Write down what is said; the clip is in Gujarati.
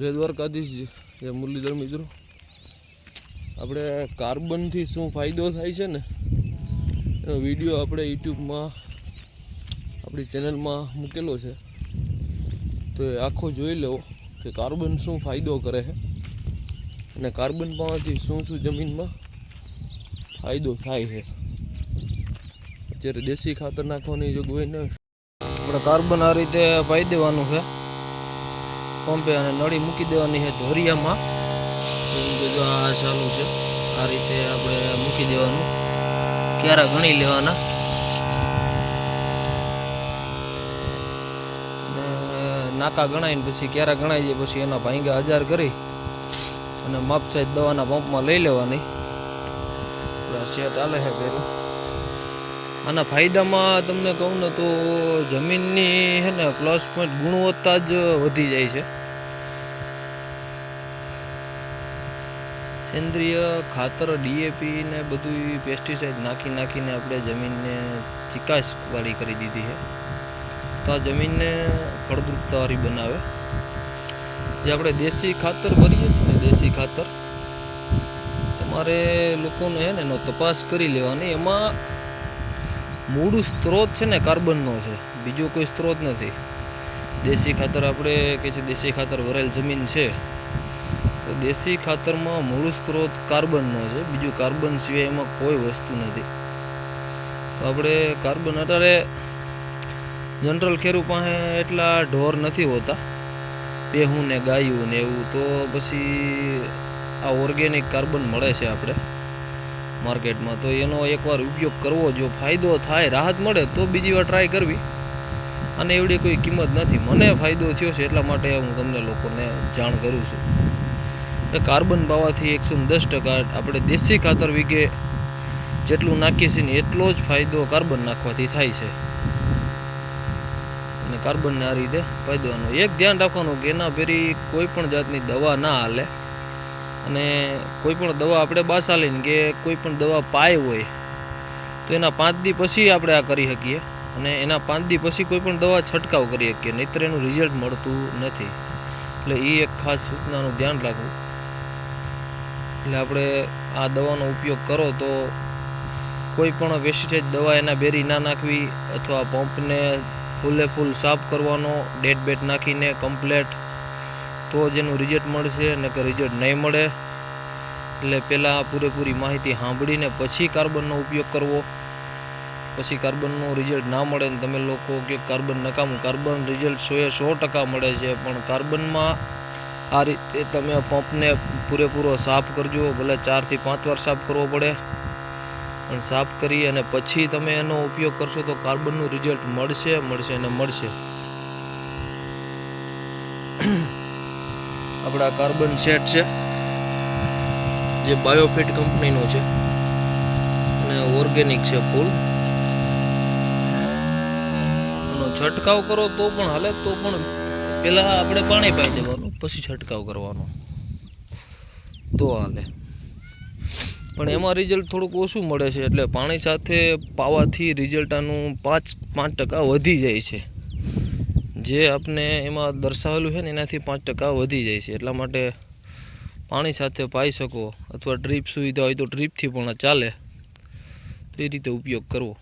જય દ્વારકાધીશ જય મુરલીધર મિત્રો. આપણે કાર્બનથી શું ફાયદો થાય છે ને, એનો વીડિયો આપણે યુટ્યુબમાં, આપણી ચેનલમાં મૂકેલો છે. તો એ આખો જોઈ લો કે કાર્બન શું ફાયદો કરે છે અને કાર્બન પાવાથી શું શું જમીનમાં ફાયદો થાય છે. અત્યારે દેશી ખાતર નાખવાની જોગવાઈ ન. આપણે કાર્બન આ રીતે પાઈ દેવાનું છે. પંપે અને નળી મૂકી દેવાની છે ધોરિયામાં. જો આ ચાલુ છે. આ રીતે આપણે મૂકી દેવાનું. ક્યારા ગણી લેવાના. નાકા ગણાઈને પછી ક્યારા ગણાઈ જાય પછી એના ભાંગા હજાર કરી. અને માપસાઈ દવાના પંપમાં લઈ લેવાની. સેટ આલે છે પેલું આના ફાયદામાં તમને કહું ને તો જમીનની છે ને પ્લસ પોઈન્ટ ગુણવત્તા જ વધી જાય છે. સેન્દ્રિય ખાતર ડીએપી ને બધું પેસ્ટિસાઇડ નાખી નાખીને આપણે જમીનને ચિકાસવાળી કરી દીધી છે. તો આ જમીનને ફળદ્રુપતાવાળી બનાવે. જે આપણે દેશી ખાતર ભરીએ છીએ ને, દેશી ખાતર, તમારે લોકોને છે ને એનો તપાસ કરી લેવાની. એમાં મૂળ સ્ત્રોત છે ને કાર્બનનો છે. બીજો કોઈ સ્ત્રોત નથી. દેશી ખાતર આપણે કે છે દેશી ખાતર ભરેલ જમીન છે. તો દેશી ખાતરમાં મૂળ સ્ત્રોત કાર્બનનો છે. બીજું કાર્બન સિવાય એમાં કોઈ વસ્તુ નથી. તો આપણે કાર્બન અત્યારે જનરલ ખેરું પાસે એટલા ઢોર નથી હોતા. પેહું ને ગાયું ને એવું. તો પછી આ ઓર્ગેનિક કાર્બન મળે છે આપણે. માર્કેટમાં તો એનો એકવાર ઉપયોગ કરવો, જો ફાયદો થાય, રાહત મળે, તો બીજી વાર ટ્રાય કરવી. અને એવડી કોઈ કિંમત નથી. મને ફાયદો થયો છે એટલા માટે હું તમને લોકોને જાણ કરું છું. એ કાર્બન બાવાથી એકસો દસ ટકા આપણે દેશી ખાતર વીઘે જેટલું નાખીએ છીએ ને એટલો જ ફાયદો કાર્બન નાખવાથી થાય છે. અને કાર્બનને આ રીતે ફાયદોનો એક ધ્યાન રાખવાનું કે એના ફેરી કોઈ પણ જાતની દવા ના હાલે. અને કોઈ પણ દવા આપણે બાસાલીને કે કોઈ પણ દવા પાય હોય, તો એના પાંચ દી પછી આપણે આ કરી શકીએ. અને એના પાંચ દી પછી કોઈ પણ દવા છંટકાવ કરી શકીએ. નહીતર એનું રિઝલ્ટ મળતું નથી. એટલે એ એક ખાસ સૂચનાનું ધ્યાન રાખવું. એટલે આપણે આ દવાનો ઉપયોગ કરો તો કોઈ પણ વેસ્ટેજ દવા એના બેરી ના નાખવી અથવા પંપને ફૂલે ફૂલ સાફ કરવાનો, ડેટ બેટ નાખીને કમ્પ્લેટ તો જ એનું રિઝલ્ટ મળશે ને કે રિઝલ્ટ નહીં મળે. એટલે પહેલાં પૂરેપૂરી માહિતી સાંભળીને પછી કાર્બનનો ઉપયોગ કરવો. પછી કાર્બનનું રિઝલ્ટ ના મળે ને તમે લોકો કે કાર્બન નકામું, કાર્બન રિઝલ્ટ સોએ સો ટકા મળે છે. પણ કાર્બનમાં આ રીતે તમે પંપને પૂરેપૂરો સાફ કરજો, ભલે ચારથી પાંચ વાર સાફ કરવો પડે. પણ સાફ કરી અને પછી તમે એનો ઉપયોગ કરશો તો કાર્બનનું રિઝલ્ટ મળશે મળશે અને મળશે. આપણા કાર્બન સેટ છે, જે બાયોફિટ કંપનીનો છે. અને ઓર્ગેનિક છે ફૂલ. છંટકાવ કરો તો પણ હાલે, તો પણ પહેલાં આપણે પાણી પાઈ દેવાનું, પછી છંટકાવ કરવાનો. તો હાલે. પણ એમાં રિઝલ્ટ થોડુંક ઓછું મળે છે, એટલે પાણી સાથે પાવાથી રિઝલ્ટ આનું પાંચ પાંચ ટકા વધી જાય છે. જે આપને એમાં દર્શાવેલું છે ને, એનાથી પાંચ ટકા વધી જાય છે. એટલા માટે પાણી સાથે પાઈ શકો. અથવા ડ્રીપ સુવિધા હોય તો ડ્રીપથી પણ ચાલે. તો એ રીતે ઉપયોગ કરવો.